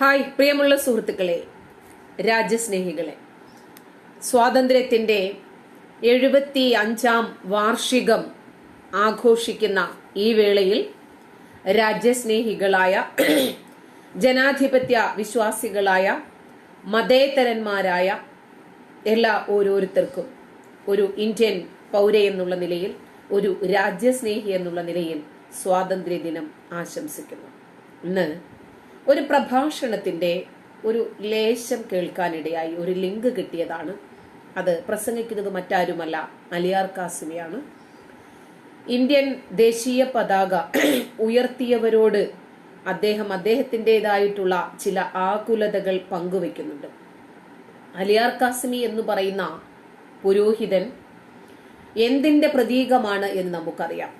Hi പ്രിയമുള്ള സുഹൃത്തുക്കളെ രാജ്യസ്നേഹികളെ. സ്വാതന്ത്ര്യത്തിന്റെ എഴുപത്തി അഞ്ചാം വാർഷികം ആഘോഷിക്കുന്ന ഈ വേളയിൽ രാജ്യസ്നേഹികളായ ജനാധിപത്യ വിശ്വാസികളായ മതേതരന്മാരായ എല്ലാ ഓരോരുത്തർക്കും ഒരു ഇന്ത്യൻ പൗര എന്നുള്ള നിലയിൽ ഒരു രാജ്യസ്നേഹി എന്നുള്ള നിലയിൽ സ്വാതന്ത്ര്യ ദിനം ആശംസിക്കുന്നു. ഇന്ന് ഒരു പ്രഭാഷണത്തിന്റെ ഒരു ലേശം കേൾക്കാനിടയായി ഒരു ലിങ്ക് കിട്ടിയതാണ്. അത് പ്രസംഗിക്കുന്നത് മറ്റാരുമല്ല അലിയാർ കാസിമിയാണ്. ഇന്ത്യൻ ദേശീയ പതാക ഉയർത്തിയവരോട് അദ്ദേഹം അദ്ദേഹത്തിന്റെതായിട്ടുള്ള ചില ആകുലതകൾ പങ്കുവെക്കുന്നുണ്ട്. അലിയാർ കാസിമി എന്ന് പറയുന്ന പുരോഹിതൻ എന്തിന്റെ പ്രതീകമാണ് എന്ന് നമുക്കറിയാം.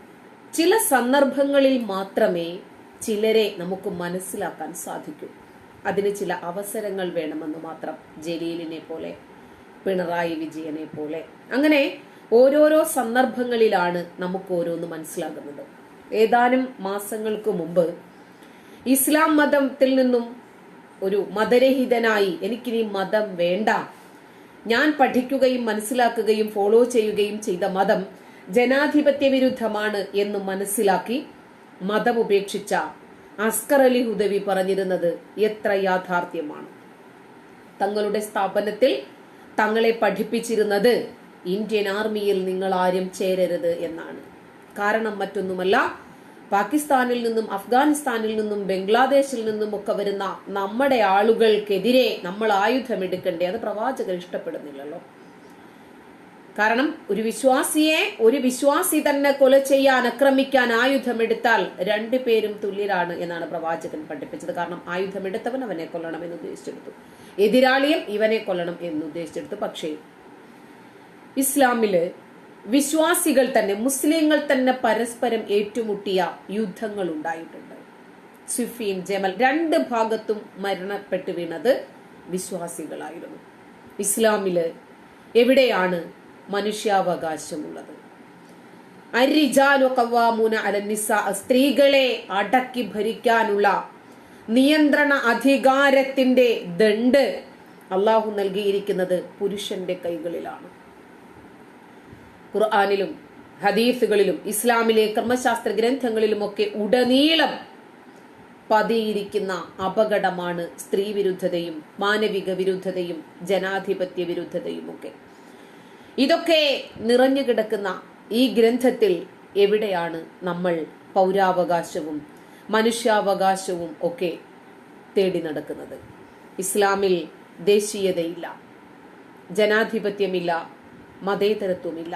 ചില സന്ദർഭങ്ങളിൽ മാത്രമേ ചിലരെ നമുക്ക് മനസ്സിലാക്കാൻ സാധിക്കും. അതിന് ചില അവസരങ്ങൾ വേണമെന്ന് മാത്രം ജലീലിനെ പോലെ പിണറായി വിജയനെ പോലെ. അങ്ങനെ ഓരോരോ സന്ദർഭങ്ങളിലാണ് നമുക്ക് ഓരോന്ന് മനസ്സിലാകുന്നത്. ഏതാനും മാസങ്ങൾക്ക് മുമ്പ് ഇസ്ലാം മതത്തിൽ നിന്നും ഒരു മതരഹിതനായി എനിക്കിനി മതം വേണ്ട. ഞാൻ പഠിക്കുകയും മനസ്സിലാക്കുകയും ഫോളോ ചെയ്യുകയും ചെയ്ത മതം ജനാധിപത്യ വിരുദ്ധമാണ് എന്ന് മനസ്സിലാക്കി മതം ഉപേക്ഷിച്ച അസ്കർ അലി ഹുദവി പറഞ്ഞിരുന്നത് എത്ര യാഥാർത്ഥ്യമാണ്. തങ്ങളുടെ സ്ഥാപനത്തിൽ തങ്ങളെ പഠിപ്പിച്ചിരുന്നത് ഇന്ത്യൻ ആർമിയിൽ നിങ്ങൾ ആരും ചേരരുത് എന്നാണ്. കാരണം മറ്റൊന്നുമല്ല പാകിസ്ഥാനിൽ നിന്നും അഫ്ഗാനിസ്ഥാനിൽ നിന്നും ബംഗ്ലാദേശിൽ നിന്നും ഒക്കെ വരുന്ന നമ്മുടെ ആളുകൾക്കെതിരെ നമ്മൾ ആയുധമെടുക്കണ്ടേ അത് പ്രവാചകർ ഇഷ്ടപ്പെടുന്നില്ലല്ലോ. കാരണം ഒരു വിശ്വാസിയെ ഒരു വിശ്വാസി തന്നെ കൊല ചെയ്യാൻ ആക്രമിക്കാൻ ആയുധമെടുത്താൽ രണ്ടു പേരും തുല്യരാണ് എന്നാണ് പ്രവാചകൻ പഠിപ്പിച്ചത്. കാരണം ആയുധമെടുത്തവൻ അവനെ കൊല്ലണം എന്ന് ഉദ്ദേശിച്ചെടുത്തു. എതിരാളിയും ഇവനെ കൊല്ലണം എന്ന് ഉദ്ദേശിച്ചെടുത്തു. പക്ഷേ ഇസ്ലാമിൽ വിശ്വാസികൾ തന്നെ മുസ്ലിങ്ങൾ തന്നെ പരസ്പരം ഏറ്റുമുട്ടിയ യുദ്ധങ്ങൾ ഉണ്ടായിട്ടുണ്ട്. സിഫീൻ ജമൽ രണ്ട് ഭാഗത്തും മരണപ്പെട്ടു വീണത് വിശ്വാസികളായിരുന്നു. ഇസ്ലാമിൽ എവിടെയാണ് മനുഷ്യാവകാശമുള്ളത്. അരിജാലു കവാമൂന സ്ത്രീകളെ അടക്കി ഭരിക്കാനുള്ള നിയന്ത്രണ അധികാരത്തിന്റെ ദണ്ട് അള്ളാഹു നൽകിയിരിക്കുന്നത് പുരുഷന്റെ കൈകളിലാണ്. ഖുർആാനിലും ഹദീസുകളിലും ഇസ്ലാമിലെ കർമ്മശാസ്ത്ര ഗ്രന്ഥങ്ങളിലുമൊക്കെ ഉടനീളം പതിയിരിക്കുന്ന അപകടമാണ് സ്ത്രീ വിരുദ്ധതയും മാനവിക വിരുദ്ധതയും ജനാധിപത്യ വിരുദ്ധതയും ഒക്കെ ഇതൊക്കെ നിറഞ്ഞു കിടക്കുന്ന ഈ ഗ്രന്ഥത്തിൽ എവിടെയാണ് നമ്മൾ പൗരാവകാശവും മനുഷ്യാവകാശവും ഒക്കെ തേടി നടക്കുന്നത്? ഇസ്ലാമിൽ ദേശീയതയില്ല ജനാധിപത്യമില്ല മതേതരത്വമില്ല.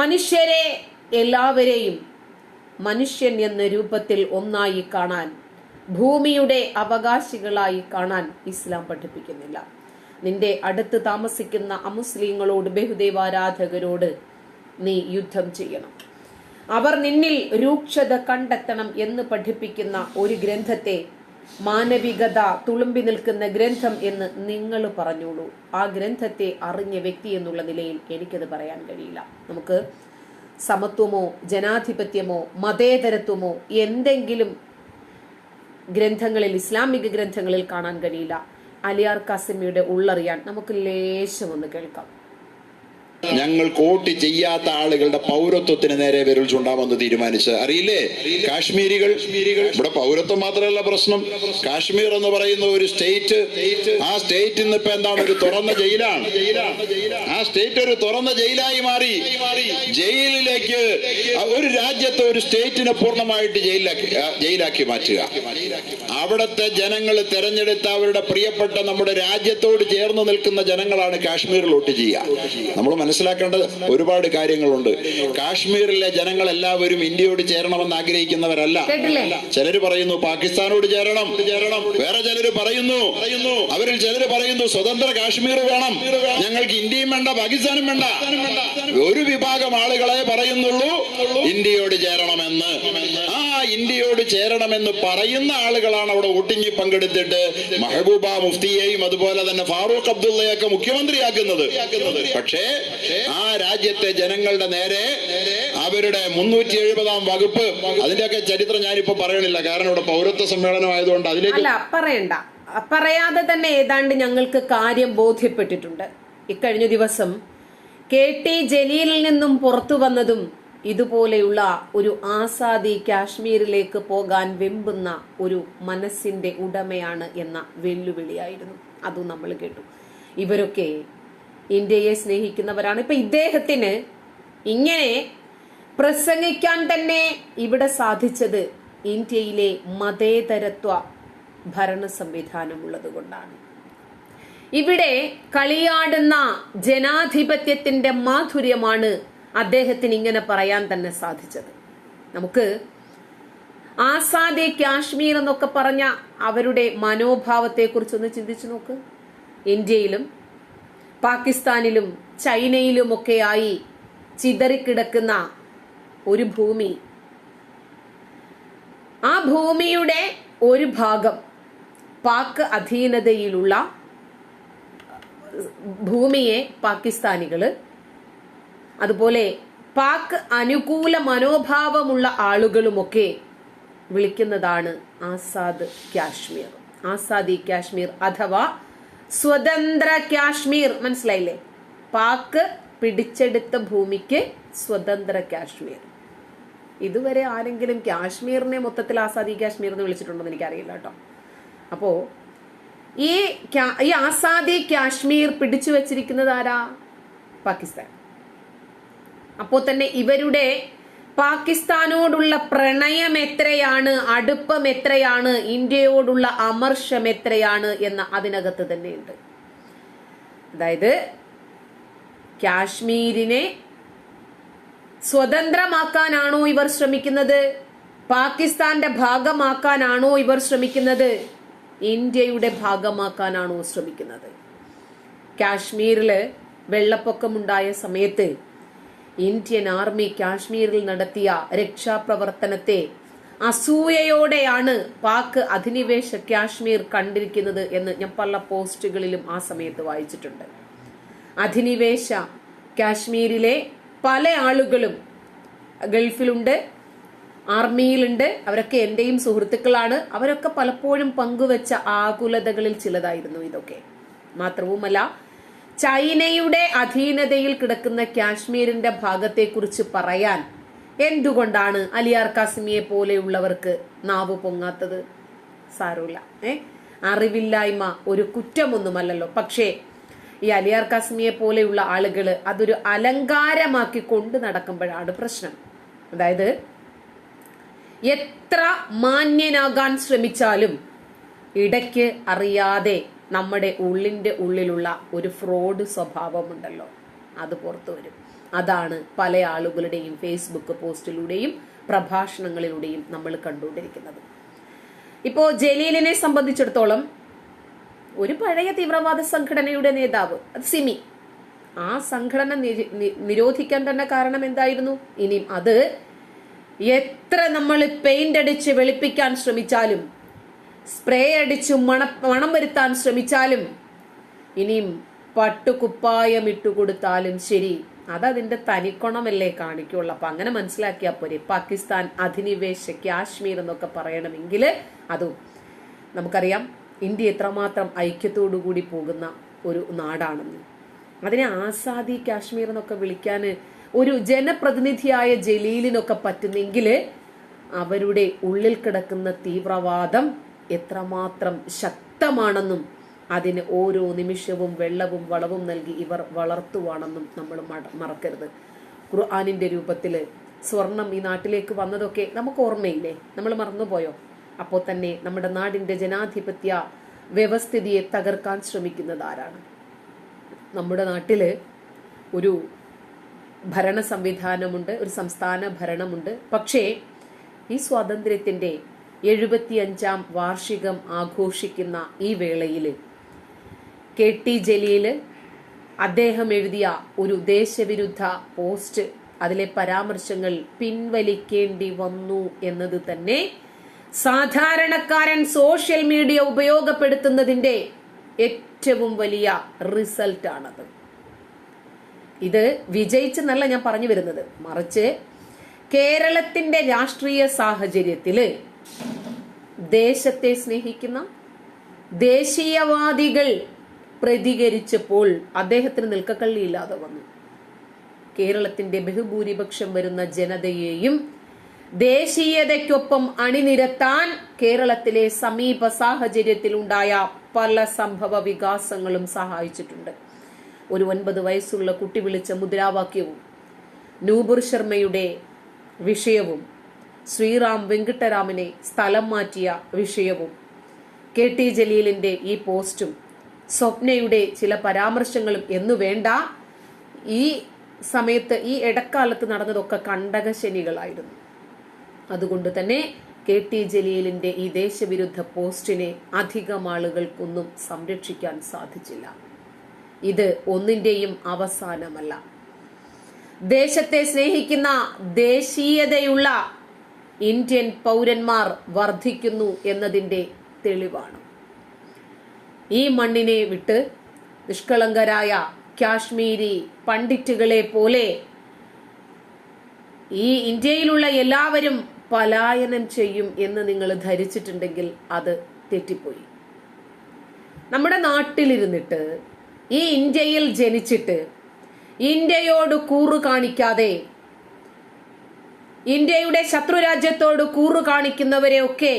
മനുഷ്യരെ എല്ലാവരെയും മനുഷ്യൻ എന്ന രൂപത്തിൽ ഒന്നായി കാണാൻ ഭൂമിയുടെ അവകാശികളായി കാണാൻ ഇസ്ലാം പഠിപ്പിക്കുന്നില്ല. നിന്റെ അടുത്ത് താമസിക്കുന്ന അമുസ്ലിങ്ങളോട് ബഹുദേവാരാധകരോട് നീ യുദ്ധം ചെയ്യണം. അവർ നിന്നിൽ രൂക്ഷത കണ്ടെത്തണം എന്ന് പഠിപ്പിക്കുന്ന ഒരു ഗ്രന്ഥത്തെ മാനവികത തുളുമ്പി നിൽക്കുന്ന ഗ്രന്ഥം എന്ന് നിങ്ങൾ പറഞ്ഞോളൂ. ആ ഗ്രന്ഥത്തെ അറിഞ്ഞ വ്യക്തി എന്നുള്ള നിലയിൽ എനിക്കത് പറയാൻ കഴിയില്ല. നമുക്ക് സമത്വമോ ജനാധിപത്യമോ മതേതരത്വമോ എന്തെങ്കിലും ഗ്രന്ഥങ്ങളിൽ ഇസ്ലാമിക ഗ്രന്ഥങ്ങളിൽ കാണാൻ കഴിയില്ല. അലിയാർ കാസിമിയുടെ ഉള്ളറിയാൻ നമുക്ക് ലേശം ഒന്ന് കേൾക്കാം. ഞങ്ങൾ വോട്ട് ചെയ്യാത്ത ആളുകളുടെ പൗരത്വത്തിന് നേരെ വിരൽ ചൂണ്ടാമെന്ന് തീരുമാനിച്ച് അറിയില്ലേ? കാശ്മീരികൾ ഇവിടെ പൗരത്വം മാത്രമല്ല പ്രശ്നം. കാശ്മീർ എന്ന് പറയുന്ന ഒരു സ്റ്റേറ്റ് ആ സ്റ്റേറ്റ് ഇന്ന് ഇപ്പൊ എന്താണ്? ഒരു തുറന്ന ജയിലാണ്. ആ സ്റ്റേറ്റ് ഒരു തുറന്ന ജയിലായി മാറി. ജയിലിലേക്ക് ഒരു രാജ്യത്തെ ഒരു സ്റ്റേറ്റിനെ പൂർണമായിട്ട് ജയിലാക്കി ജയിലാക്കി മാറ്റുക. അവിടുത്തെ ജനങ്ങൾ തെരഞ്ഞെടുത്ത അവരുടെ പ്രിയപ്പെട്ട നമ്മുടെ രാജ്യത്തോട് ചേർന്ന് നിൽക്കുന്ന ജനങ്ങളാണ് കാശ്മീരിൽ വോട്ട് ചെയ്യുക. നമ്മൾ മനസ്സിലാക്കേണ്ട ഒരുപാട് കാര്യങ്ങളുണ്ട്. കാശ്മീരിലെ ജനങ്ങൾ എല്ലാവരും ഇന്ത്യയോട് ചേരണമെന്ന് ആഗ്രഹിക്കുന്നവരല്ല. ചിലർ ചിലര് പറയുന്നു പാകിസ്ഥാനോട് ചേരണം. ചേരണം വേറെ ചിലർ പറയുന്നു പറയുന്നു അവരിൽ ചിലർ പറയുന്നു സ്വതന്ത്ര കാശ്മീർ വേണം. ഞങ്ങൾക്ക് ഇന്ത്യയും വേണ്ട പാകിസ്ഥാനും വേണ്ട. ഒരു വിഭാഗം ആളുകളെ പറയുന്നുള്ളൂ ഇന്ത്യയോട് ചേരണമെന്ന്. ആ ഇന്ത്യയോട് ചേരണമെന്ന് പറയുന്ന ആളുകളാണ് അവിടെ വോട്ടിങ്ങിൽ പങ്കെടുത്തിട്ട് മെഹബൂബ മുഫ്തിയെയും അതുപോലെ തന്നെ ഫാറൂഖ് അബ്ദുള്ളയൊക്കെ മുഖ്യമന്ത്രിയാക്കുന്നത്. പക്ഷേ ആ രാജ്യത്തെ ജനങ്ങളുടെ നേരെ അവരുടെ മുന്നൂറ്റി എഴുപതാം വകുപ്പ് അതിന്റെയൊക്കെ ചരിത്രം ഞാനിപ്പോ പറയണില്ല. കാരണം ഇവിടെ പൗരത്വ സമ്മേളനം ആയതുകൊണ്ട് അതിലേക്ക് പറയണ്ട. പറയാതെ തന്നെ ഏതാണ്ട് ഞങ്ങൾക്ക് കാര്യം ബോധ്യപ്പെട്ടിട്ടുണ്ട്. ഇക്കഴിഞ്ഞ ദിവസം കെ ടി ജലീലിൽ നിന്നും പുറത്തു വന്നതും ഇതുപോലെയുള്ള ഒരു ആസാദി കാശ്മീരിലേക്ക് പോകാൻ വെമ്പുന്ന ഒരു മനസ്സിന്റെ ഉടമയാണ് എന്ന വെല്ലുവിളിയായിരുന്നു. അതും നമ്മൾ കേട്ടു. ഇവരൊക്കെ ഇന്ത്യയെ സ്നേഹിക്കുന്നവരാണ്. ഇപ്പൊ ഇദ്ദേഹത്തിന് ഇങ്ങനെ പ്രസംഗിക്കാൻ തന്നെ ഇവിടെ സാധിച്ചത് ഇന്ത്യയിലെ മതേതരത്വ ഭരണ സംവിധാനമുള്ളത് കൊണ്ടാണ്. ഇവിടെ കളിയാടുന്ന ജനാധിപത്യത്തിന്റെ മാധുര്യമാണ് അദ്ദേഹത്തിന് ഇങ്ങനെ പറയാൻ തന്നെ സാധിച്ചത്. നമുക്ക് ആസാദെ കാശ്മീർ എന്നൊക്കെ പറഞ്ഞ അവരുടെ മനോഭാവത്തെ കുറിച്ചൊന്ന് ചിന്തിച്ചു നോക്ക്. ഇന്ത്യയിലും പാകിസ്ഥാനിലും ചൈനയിലുമൊക്കെയായി ചിതറിക്കിടക്കുന്ന ഒരു ഭൂമി. ആ ഭൂമിയുടെ ഒരു ഭാഗം പാക് അധീനതയിലുള്ള ഭൂമിയെ പാകിസ്ഥാനികൾ അതുപോലെ പാക് അനുകൂല മനോഭാവമുള്ള ആളുകളുമൊക്കെ വിളിക്കുന്നതാണ് ആസാദ് കാശ്മീർ. ആസാദി കാശ്മീർ അഥവാ സ്വതന്ത്ര കാശ്മീർ. മനസ്സിലായില്ലേ? പാക് പിടിച്ചെടുത്ത ഭൂമിക്ക് സ്വതന്ത്ര കാശ്മീർ. ഇതുവരെ ആരെങ്കിലും കാശ്മീരിനെ മൊത്തത്തിൽ ആസാദി കാശ്മീർ എന്ന് വിളിച്ചിട്ടുണ്ടോ എന്ന് എനിക്കറിയില്ല കേട്ടോ. അപ്പോ ഈ ഈ ആസാദി കാശ്മീർ പിടിച്ചു വച്ചിരിക്കുന്നത് ആരാ? പാകിസ്ഥാൻ. അപ്പോ തന്നെ ഇവരുടെ പാകിസ്ഥാനോടുള്ള പ്രണയം എത്രയാണ് അടുപ്പം എത്രയാണ് ഇന്ത്യയോടുള്ള അമർഷം എത്രയാണ് എന്ന അതിനകത്ത് തന്നെയുണ്ട്. അതായത് കാശ്മീരിനെ സ്വതന്ത്രമാക്കാനാണോ ഇവർ ശ്രമിക്കുന്നത്? പാകിസ്ഥാന്റെ ഭാഗമാക്കാനാണോ ഇവർ ശ്രമിക്കുന്നത്? ഇന്ത്യയുടെ ഭാഗമാക്കാനാണോ ശ്രമിക്കുന്നത്? കാശ്മീരിൽ വെള്ളപ്പൊക്കമുണ്ടായ സമയത്ത് ഇന്ത്യൻ ആർമി കാശ്മീരിൽ നടത്തിയ രക്ഷാപ്രവർത്തനത്തെ അസൂയയോടെയാണ് പാക് അധിനിവേശ കാശ്മീർ കണ്ടിരിക്കുന്നത് എന്ന് ഞാൻ പല പോസ്റ്റുകളിലും ആ സമയത്ത് വായിച്ചിട്ടുണ്ട്. അധിനിവേശ കാശ്മീരിലെ പല ആളുകളും ഗൾഫിലുണ്ട് ആർമിയിലുണ്ട്. അവരൊക്കെ എന്റെയും സുഹൃത്തുക്കളാണ്. അവരൊക്കെ പലപ്പോഴും പങ്കുവച്ച ആകുലതകളിൽ ചിലതായിരുന്നു ഇതൊക്കെ. മാത്രവുമല്ല ചൈനയുടെ അധീനതയിൽ കിടക്കുന്ന കാശ്മീരിന്റെ ഭാഗത്തെക്കുറിച്ച് പറയാൻ എന്തുകൊണ്ടാണ് അലിയാർ കാസിമിയെ പോലെയുള്ളവർക്ക് നാവ് പൊങ്ങാത്തത്? സാരമില്ല ഏ? അറിവില്ലായ്മ ഒരു കുറ്റമൊന്നുമല്ലല്ലോ. പക്ഷേ ഈ അലിയാർ കാസിമിയെ പോലെയുള്ള ആളുകൾ അതൊരു അലങ്കാരമാക്കി കൊണ്ട് നടക്കുമ്പോഴാണ് പ്രശ്നം. അതായത് എത്ര മാന്യനാകാൻ ശ്രമിച്ചാലും ഇടയ്ക്ക് അറിയാതെ നമ്മുടെ ഉള്ളിന്റെ ഉള്ളിലുള്ള ഒരു ഫ്രോഡ് സ്വഭാവമുണ്ടല്ലോ. അത് പുറത്തു വരും. അതാണ് പല ആളുകളുടെയും ഫേസ്ബുക്ക് പോസ്റ്റിലൂടെയും പ്രഭാഷണങ്ങളിലൂടെയും നമ്മൾ കണ്ടുകൊണ്ടിരിക്കുന്നത്. ഇപ്പോൾ ജലീലിനെ സംബന്ധിച്ചിടത്തോളം ഒരു പഴയ തീവ്രവാദ സംഘടനയുടെ നേതാവ് അത് സിമി. ആ സംഘടന നിരോധിക്കാൻ തന്നെ കാരണം എന്തായിരുന്നു? ഇനിയും അത് എത്ര നമ്മൾ പെയിന്റ് അടിച്ച് വെളുപ്പിക്കാൻ ശ്രമിച്ചാലും സ്പ്രേ അടിച്ച് മണ മണം വരുത്താൻ ശ്രമിച്ചാലും ഇനിയും പട്ടുകുപ്പായം ഇട്ടുകൊടുത്താലും ശരി. അതതിന്റെ തനിക്കൊണമല്ലേ കാണിക്കുള്ളൂ. അപ്പൊ അങ്ങനെ മനസ്സിലാക്കിയാൽ പോരെ. പാകിസ്ഥാൻ അധിനിവേശ കാശ്മീർ എന്നൊക്കെ പറയണമെങ്കിൽ അതും നമുക്കറിയാം ഇന്ത്യ എത്രമാത്രം ഐക്യത്തോടുകൂടി പോകുന്ന ഒരു നാടാണെന്ന്. അതിനെ ആസാദി കാശ്മീർ എന്നൊക്കെ വിളിക്കാൻ ഒരു ജനപ്രതിനിധിയായ ജലീലിനൊക്കെ പറ്റുന്നെങ്കിൽ അവരുടെ ഉള്ളിൽ കിടക്കുന്ന തീവ്രവാദം എത്രമാത്രം ശക്തമാണെന്നും അതിന് ഓരോ നിമിഷവും വെള്ളവും വളവും നൽകി ഇവർ വളർത്തുവാണെന്നും നമ്മൾ മറക്കരുത്. ഖുർആാനിന്റെ രൂപത്തിൽ സ്വർണം ഈ നാട്ടിലേക്ക് വന്നതൊക്കെ നമുക്ക് ഓർമ്മയില്ലേ? നമ്മൾ മറന്നുപോയോ? അപ്പോൾ തന്നെ നമ്മുടെ നാടിന്റെ ജനാധിപത്യ വ്യവസ്ഥിതിയെ തകർക്കാൻ ശ്രമിക്കുന്നത് ആരാണ്? നമ്മുടെ നാട്ടിൽ ഒരു ഭരണ സംവിധാനമുണ്ട് ഒരു സംസ്ഥാന ഭരണമുണ്ട്. പക്ഷേ ഈ സ്വാതന്ത്ര്യത്തിന്റെ എഴുപത്തിയഞ്ചാം വാർഷികം ആഘോഷിക്കുന്ന ഈ വേളയിൽ കെ ടി ജലീൽ അദ്ദേഹം എഴുതിയ ഒരു ദേശവിരുദ്ധ പോസ്റ്റ് അതിലെ പരാമർശങ്ങൾ പിൻവലിക്കേണ്ടി വന്നു എന്നത് തന്നെ സാധാരണക്കാരൻ സോഷ്യൽ മീഡിയ ഉപയോഗപ്പെടുത്തുന്നതിന്റെ ഏറ്റവും വലിയ റിസൾട്ട് ആണത് ഇത് വിജയിച്ചെന്നല്ല ഞാൻ പറഞ്ഞു വരുന്നത്. മറിച്ച് കേരളത്തിന്റെ രാഷ്ട്രീയ സാഹചര്യത്തിൽ ദേശത്തെ സ്നേഹിക്കുന്ന ദേശീയവാദികൾ പ്രതികരിച്ചപ്പോൾ അദ്ദേഹത്തിന് നിൽക്കക്കള്ളിയില്ലാതെ വന്നു. കേരളത്തിന്റെ ബഹുഭൂരിപക്ഷം വരുന്ന ജനതയെയും ദേശീയതയ്ക്കൊപ്പം അണിനിരത്താൻ കേരളത്തിലെ സമീപ സാഹചര്യത്തിൽ ഉണ്ടായ പല സംഭവ വികാസങ്ങളും സഹായിച്ചിട്ടുണ്ട്. ഒരു ഒൻപത് വയസ്സുള്ള കുട്ടി വിളിച്ച മുദ്രാവാക്യവും നൂപുർ ശർമ്മയുടെ വിഷയവും ശ്രീറാം വെങ്കിട്ടരാമനെ സ്ഥലം മാറ്റിയ വിഷയവും കെ ടി ജലീലിന്റെ ഈ പോസ്റ്റും സ്വപ്നയുടെ ചില പരാമർശങ്ങളും എന്നു വേണ്ട ഈ സമയത്ത് ഈ ഇടക്കാലത്ത് നടന്നതൊക്കെ കണ്ടകശനികളായിരുന്നു. അതുകൊണ്ട് തന്നെ കെ ടി ജലീലിന്റെ ഈ ദേശവിരുദ്ധ പോസ്റ്റിനെ അധികം ആളുകൾക്കൊന്നും സംരക്ഷിക്കാൻ സാധിച്ചില്ല. ഇത് ഒന്നിന്റെയും അവസാനമല്ല. ദേശത്തെ സ്നേഹിക്കുന്ന ദേശീയതയുള്ള ഇന്ത്യൻ പൗരന്മാർ വർദ്ധിക്കുന്നു എന്നതിന്റെ തെളിവാണ്. ഈ മണ്ണിനെ വിട്ട് നിഷ്കളങ്കരായ കാശ്മീരി പണ്ഡിറ്റുകളെ പോലെ ഈ ഇന്ത്യയിലുള്ള എല്ലാവരും പലായനം ചെയ്യും എന്ന് നിങ്ങൾ ധരിച്ചിട്ടുണ്ടെങ്കിൽ അത് തെറ്റിപ്പോയി. നമ്മുടെ നാട്ടിലിരുന്നിട്ട് ഈ ഇന്ത്യയിൽ ജനിച്ചിട്ട് ഇന്ത്യയോട് കൂറു കാണിക്കാതെ ഇന്ത്യയുടെ ശത്രുരാജ്യത്തോട് കൂറു കാണിക്കുന്നവരെയൊക്കെ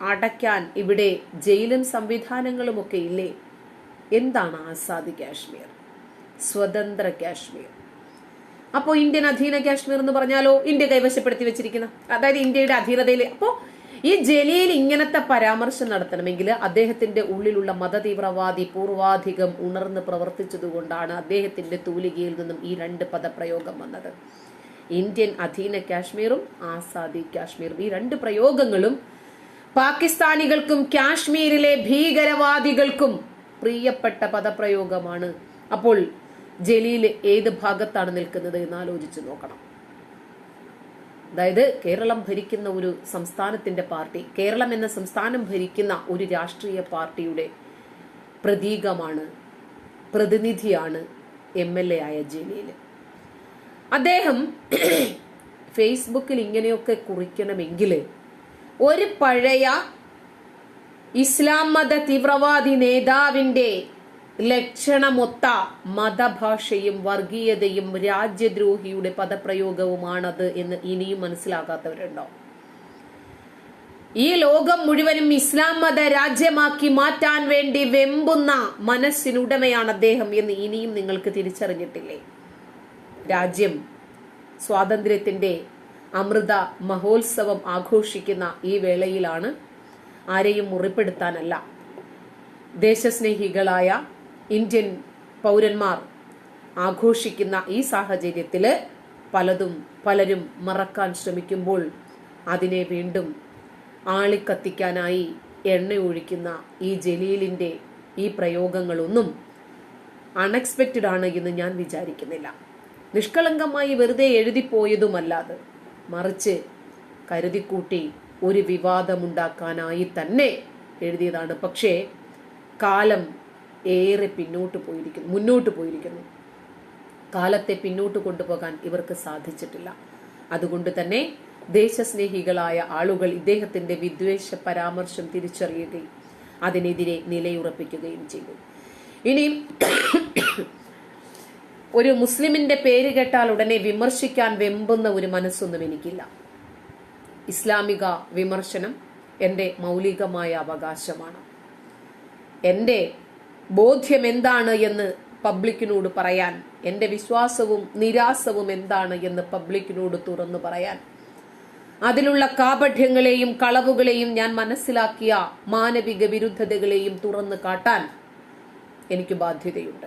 അടയ്ക്കാൻ ഇവിടെ ജയിലും സംവിധാനങ്ങളും ഒക്കെ ഇല്ലേ? എന്താണ് ആസാദി കാശ്മീർ? സ്വതന്ത്ര കാശ്മീർ. അപ്പോൾ ഇന്ത്യൻ അധീന കാശ്മീർ എന്ന് പറഞ്ഞാലോ? ഇന്ത്യ കൈവശപ്പെടുത്തി വെച്ചിരിക്കുന്ന അതായത് ഇന്ത്യയുടെ അധീനതയിൽ അപ്പോൾ ഈ ജലീൽ ഇങ്ങനത്തെ പരാമർശം നടത്തണമെങ്കിൽ അദ്ദേഹത്തിന്റെ ഉള്ളിലുള്ള മതതീവ്രവാദി പൂർവാധികം ഉണർന്ന് പ്രവർത്തിച്ചതുകൊണ്ടാണ് അദ്ദേഹത്തിന്റെ തൂലികയിൽ നിന്നും ഈ രണ്ട് പദപ്രയോഗം വന്നത്. ഇന്ത്യൻ അധീന കാശ്മീറും ആസാദി കാശ്മീറും. ഈ രണ്ട് പ്രയോഗങ്ങളും പാകിസ്ഥാനികൾക്കും കാശ്മീരിലെ ഭീകരവാദികൾക്കും പ്രിയപ്പെട്ട പദപ്രയോഗമാണ്. അപ്പോൾ ജലീൽ ഏത് ഭാഗത്താണ് നിൽക്കുന്നത് എന്ന് ആലോചിച്ച് നോക്കണം. അതായത് കേരളം ഭരിക്കുന്ന ഒരു സംസ്ഥാനത്തിന്റെ പാർട്ടി കേരളം എന്ന സംസ്ഥാനം ഭരിക്കുന്ന ഒരു രാഷ്ട്രീയ പാർട്ടിയുടെ പ്രതീകമാണ് പ്രതിനിധിയാണ് എം എൽ എ ആയ ജലീൽ അദ്ദേഹം ഫേസ്ബുക്കിൽ ഇങ്ങനെയൊക്കെ കുറിക്കണമെങ്കിൽ ഒരു പഴയ ഇസ്ലാം മത തീവ്രവാദി നേതാവിന്റെ ലക്ഷണമൊത്ത മതഭാഷയും വർഗീയതയും രാജ്യദ്രോഹിയുടെ പദപ്രയോഗവുമാണത് എന്ന് ഇനിയും മനസ്സിലാകാത്തവരുണ്ടോ? ഈ ലോകം മുഴുവനും ഇസ്ലാം മത രാജ്യമാക്കി മാറ്റാൻ വേണ്ടി വെമ്പുന്ന മനസ്സിനുടമയാണ് അദ്ദേഹം എന്ന് ഇനിയും നിങ്ങൾക്ക് തിരിച്ചറിഞ്ഞിട്ടില്ലേ? രാജ്യം സ്വാതന്ത്ര്യത്തിന്റെ അമൃത മഹോത്സവം ആഘോഷിക്കുന്ന ഈ വേളയിലാണ് ആരെയും മുറിപ്പെടുത്താനല്ല. ദേശസ്നേഹികളായ ഇന്ത്യൻ പൗരന്മാർ ആഘോഷിക്കുന്ന ഈ സാഹചര്യത്തിൽ പലതും പലരും മറക്കാൻ ശ്രമിക്കുമ്പോൾ അതിനെ വീണ്ടും ആളിക്കത്തിക്കാനായി എണ്ണ ഒഴിക്കുന്ന ഈ ജലീലിന്റെ ഈ പ്രയോഗങ്ങളൊന്നും അൺഎക്സ്പെക്റ്റഡ് ആണ് എന്ന് ഞാൻ വിചാരിക്കുന്നില്ല. നിഷ്കളങ്കമായി വെറുതെ എഴുതിപ്പോയതുമല്ലാതെ മറിച്ച് കരുതിക്കൂട്ടി ഒരു വിവാദമുണ്ടാക്കാനായി തന്നെ എഴുതിയതാണ്. പക്ഷേ കാലം ഏറെ പിന്നോട്ട് പോയിരിക്കുന്നു മുന്നോട്ട് പോയിരിക്കുന്നു. കാലത്തെ പിന്നോട്ട് കൊണ്ടുപോകാൻ ഇവർക്ക് സാധിച്ചിട്ടില്ല. അതുകൊണ്ട് തന്നെ ദേശസ്നേഹികളായ ആളുകൾ ഇദ്ദേഹത്തിന്റെ വിദ്വേഷ പരാമർശം തിരിച്ചറിയുകയും അതിനെതിരെ നിലയുറപ്പിക്കുകയും ചെയ്തു. ഇനിയും ഒരു മുസ്ലിമിന്റെ പേര് കേട്ടാൽ ഉടനെ വിമർശിക്കാൻ വെമ്പുന്ന ഒരു മനസ്സൊന്നും എനിക്കില്ല. ഇസ്ലാമിക വിമർശനം എന്റെ മൗലികമായ അവകാശമാണ്. എന്റെ ബോധ്യം എന്താണ് എന്ന് പബ്ലിക്കിനോട് പറയാൻ എന്റെ വിശ്വാസവും നിരാസവും എന്താണ് എന്ന് പബ്ലിക്കിനോട് തുറന്നു പറയാൻ. അതിലുള്ള കാപഠ്യങ്ങളെയും കളവുകളെയും ഞാൻ മനസ്സിലാക്കിയ മാനവിക വിരുദ്ധതകളെയും തുറന്നു കാട്ടാൻ എനിക്ക് ബാധ്യതയുണ്ട്.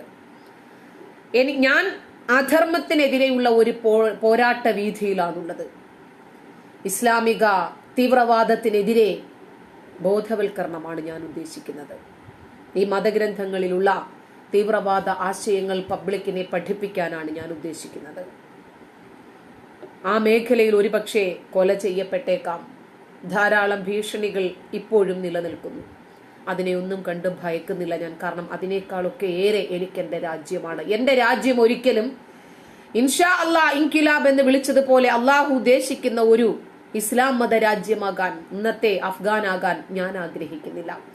എനി ഞാൻ അധർമ്മത്തിനെതിരെയുള്ള ഒരു പോരാട്ട വീതിയിലാണുള്ളത് ഇസ്ലാമിക തീവ്രവാദത്തിനെതിരെ ബോധവൽക്കരണമാണ് ഞാൻ ഉദ്ദേശിക്കുന്നത്. ഈ മതഗ്രന്ഥങ്ങളിലുള്ള തീവ്രവാദ ആശയങ്ങൾ പബ്ലിക്കിനെ പഠിപ്പിക്കാനാണ് ഞാൻ ഉദ്ദേശിക്കുന്നത്. ആ മേഖലയിൽ ഒരുപക്ഷെ കൊല ചെയ്യപ്പെട്ടേക്കാം. ധാരാളം ഭീഷണികൾ ഇപ്പോഴും നിലനിൽക്കുന്നു. അതിനെ ഒന്നും കണ്ട് ഭയക്കുന്നില്ല ഞാൻ. കാരണം അതിനേക്കാളൊക്കെ ഏറെ എനിക്ക് എന്റെ രാജ്യമാണ്. എന്റെ രാജ്യം ഒരിക്കലും ഇൻഷാ അള്ളാ ഇൻകിലാബ് എന്ന് വിളിച്ചതുപോലെ അള്ളാഹു ഉദ്ദേശിക്കുന്ന ഒരു ഇസ്ലാം മത രാജ്യമാകാൻ ഇന്നത്തെ അഫ്ഗാനാകാൻ ഞാൻ ആഗ്രഹിക്കുന്നില്ല.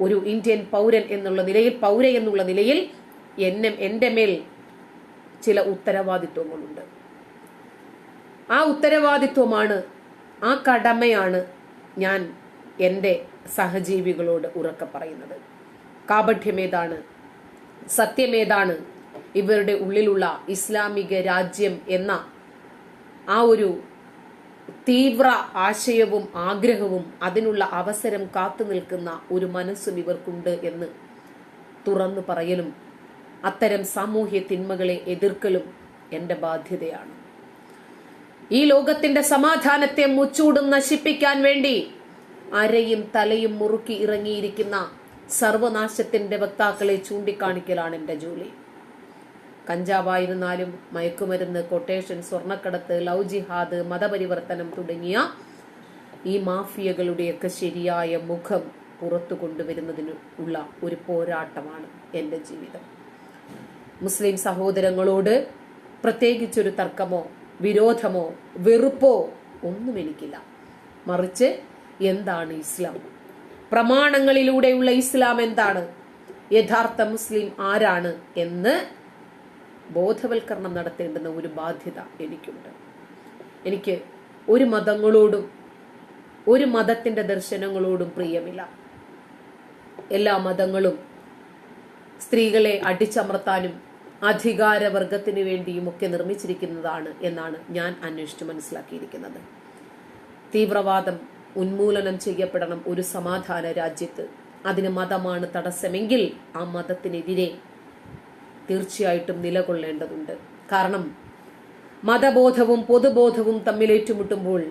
ഒരു ഇന്ത്യൻ പൗരൻ എന്നുള്ള നിലയിൽ പൗര എന്നുള്ള നിലയിൽ എന്നെ എന്റെ മേൽ ചില ഉത്തരവാദിത്വങ്ങളുണ്ട്. ആ ഉത്തരവാദിത്വമാണ് ആ കടമയാണ് ഞാൻ എന്റെ സഹജീവികളോട് ഉറക്കെ പറയുന്നത്. കാപഠ്യമേതാണ് സത്യമേതാണ് ഇവരുടെ ഉള്ളിലുള്ള ഇസ്ലാമിക രാജ്യം എന്ന ആ ഒരു തീവ്ര ആശയവും ആഗ്രഹവും അതിനുള്ള അവസരം കാത്തു നിൽക്കുന്ന ഒരു മനസ്സും ഇവർക്കുണ്ട് എന്ന് തുറന്നു പറയലും അത്തരം സാമൂഹ്യ തിന്മകളെ എതിർക്കലും എന്റെ ബാധ്യതയാണ്. ഈ ലോകത്തിന്റെ സമാധാനത്തെ മുച്ചൂടും നശിപ്പിക്കാൻ വേണ്ടി അരയും തലയും മുറുക്കി ഇറങ്ങിയിരിക്കുന്ന സർവനാശത്തിന്റെ വക്താക്കളെ ചൂണ്ടിക്കാണിക്കലാണ് എന്റെ ജോലി. കഞ്ചാവായിരുന്നാലും മയക്കുമരുന്ന് കൊട്ടേഷൻ സ്വർണക്കടത്ത് ലവ് ജിഹാദ് മതപരിവർത്തനം തുടങ്ങിയ ഈ മാഫിയകളുടെയൊക്കെ ശരിയായ മുഖം പുറത്തു കൊണ്ടുവരുന്നതിന് ഉള്ള ഒരു പോരാട്ടമാണ് എന്റെ ജീവിതം. മുസ്ലിം സഹോദരങ്ങളോട് പ്രത്യേകിച്ചൊരു തർക്കമോ വിരോധമോ വെറുപ്പോ ഒന്നും എനിക്കില്ല. മറിച്ച് എന്താണ് ഇസ്ലാം? പ്രമാണങ്ങളിലൂടെയുള്ള ഇസ്ലാം എന്താണ്? യഥാർത്ഥ മുസ്ലിം ആരാണ് എന്ന് ബോധവൽക്കരണം നടത്തേണ്ടുന്ന ഒരു ബാധ്യത എനിക്കുണ്ട്. എനിക്ക് ഒരു മതങ്ങളോടും ഒരു മതത്തിന്റെ ദർശനങ്ങളോടും പ്രിയമില്ല. എല്ലാ മതങ്ങളും സ്ത്രീകളെ അടിച്ചമർത്താനും അധികാരവർഗത്തിനു വേണ്ടിയും ഒക്കെ നിർമ്മിച്ചിരിക്കുന്നതാണ് എന്നാണ് ഞാൻ അന്വേഷിച്ച് മനസ്സിലാക്കിയിരിക്കുന്നത്. തീവ്രവാദം ഉന്മൂലനം ചെയ്യപ്പെടണം ഒരു സമാധാന രാജ്യത്ത് അതിന് മതമാണ് തടസ്സമെങ്കിൽ ആ മതത്തിനെതിരെ തീർച്ചയായിട്ടും നിലകൊള്ളേണ്ടതുണ്ട്. കാരണം മതബോധവും പൊതുബോധവും തമ്മിൽ ഏറ്റുമുട്ടുമ്പോൾ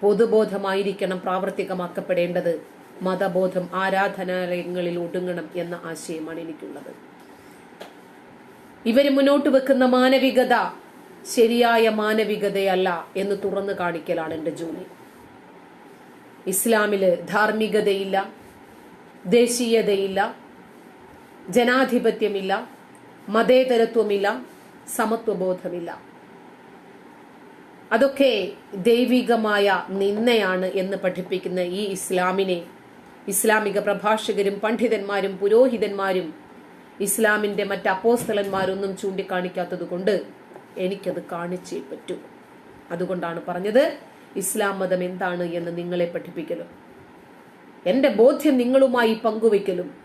പൊതുബോധമായിരിക്കണം പ്രാവർത്തികമാക്കപ്പെടേണ്ടത്. മതബോധം ആരാധനാലയങ്ങളിൽ ഒടുങ്ങണം എന്ന ആശയമാണ് എനിക്കുള്ളത്. ഇവർ മുന്നോട്ട് വെക്കുന്ന മാനവികത ശരിയായ മാനവികതയല്ല എന്ന് തുറന്നു കാണിക്കലാണ് എന്റെ ജോലി. ഇസ്ലാമിൽ ധാർമ്മികതയില്ല ദേശീയതയില്ല ജനാധിപത്യമില്ല മതേതരത്വമില്ല സമത്വബോധമില്ല. അതൊക്കെ ദൈവികമായ നിന്നയാണ് എന്ന് പഠിപ്പിക്കുന്ന ഈ ഇസ്ലാമിനെ ഇസ്ലാമിക പ്രഭാഷകരും പണ്ഡിതന്മാരും പുരോഹിതന്മാരും ഇസ്ലാമിന്റെ മറ്റ് അപ്പോസ്തലന്മാരൊന്നും ചൂണ്ടിക്കാണിക്കാത്തത് കൊണ്ട് എനിക്കത് കാണിച്ചേ പറ്റൂ. അതുകൊണ്ടാണ് പറഞ്ഞത് ഇസ്ലാം മതം എന്താണ് എന്ന് നിങ്ങളെ പഠിപ്പിക്കലും. എന്റെ ബോധ്യം നിങ്ങളുമായി പങ്കുവയ്ക്കലും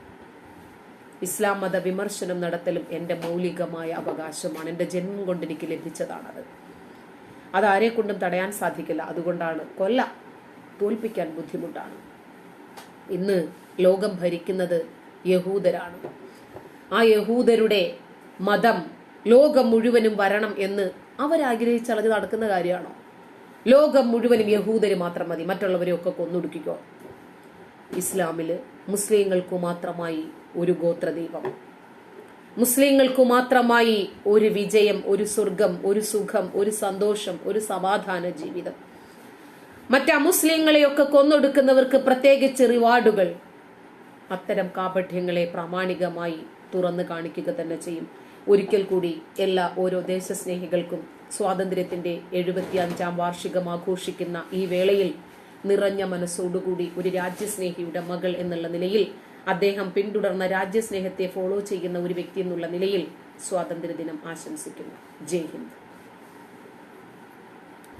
ഇസ്ലാം മത വിമർശനം നടത്തലും എന്റെ മൗലികമായ അവകാശമാണ്. എന്റെ ജന്മം കൊണ്ട് എനിക്ക് ലഭിച്ചതാണത്. അതാരെ കൊണ്ടും തടയാൻ സാധിക്കില്ല. അതുകൊണ്ടാണ് കൊല്ല തോൽപ്പിക്കാൻ ബുദ്ധിമുട്ടാണ്. ഇന്ന് ലോകം ഭരിക്കുന്നത് യഹൂദരാണ്. ആ യഹൂദരുടെ മതം ലോകം മുഴുവനും വരണം എന്ന് അവരാഗ്രഹിച്ചാൽ അത് നടക്കുന്ന കാര്യമാണോ? ലോകം മുഴുവനും യഹൂദര് മാത്രം മതി. മറ്റുള്ളവരെയൊക്കെ കൊന്നൊടുക്കിക്കോ? ഇസ്ലാമിൽ മുസ്ലിങ്ങൾക്കു മാത്രമായി ഒരു ഗോത്രദൈവം. മുസ്ലിങ്ങൾക്കു മാത്രമായി ഒരു വിജയം ഒരു സ്വർഗം ഒരു സുഖം ഒരു സന്തോഷം ഒരു സമാധാന ജീവിതം. മറ്റ് അമുസ്ലിങ്ങളെയൊക്കെ കൊന്നൊടുക്കുന്നവർക്ക് പ്രത്യേകിച്ച് റിവാർഡുകൾ അത്തരം കാപഠ്യങ്ങളെ പ്രാമാണികമായി തുറന്നു കാണിക്കുക തന്നെ ചെയ്യും. ഒരിക്കൽ കൂടി എല്ലാ ഓരോ ദേശസ്നേഹികൾക്കും സ്വാതന്ത്ര്യത്തിന്റെ എഴുപത്തിയഞ്ചാം വാർഷികം ആഘോഷിക്കുന്ന ഈ വേളയിൽ നിറഞ്ഞ മനസ്സോടുകൂടി ഒരു രാജ്യസ്നേഹിയുടെ മകൾ എന്നുള്ള നിലയിൽ അദ്ദേഹം പിന്തുടർന്ന രാജ്യസ്നേഹത്തെ ഫോളോ ചെയ്യുന്ന ഒരു വ്യക്തി എന്നുള്ള നിലയിൽ സ്വാതന്ത്ര്യദിനം ആശംസിക്കുന്നു. ജയ് ഹിന്ദ്.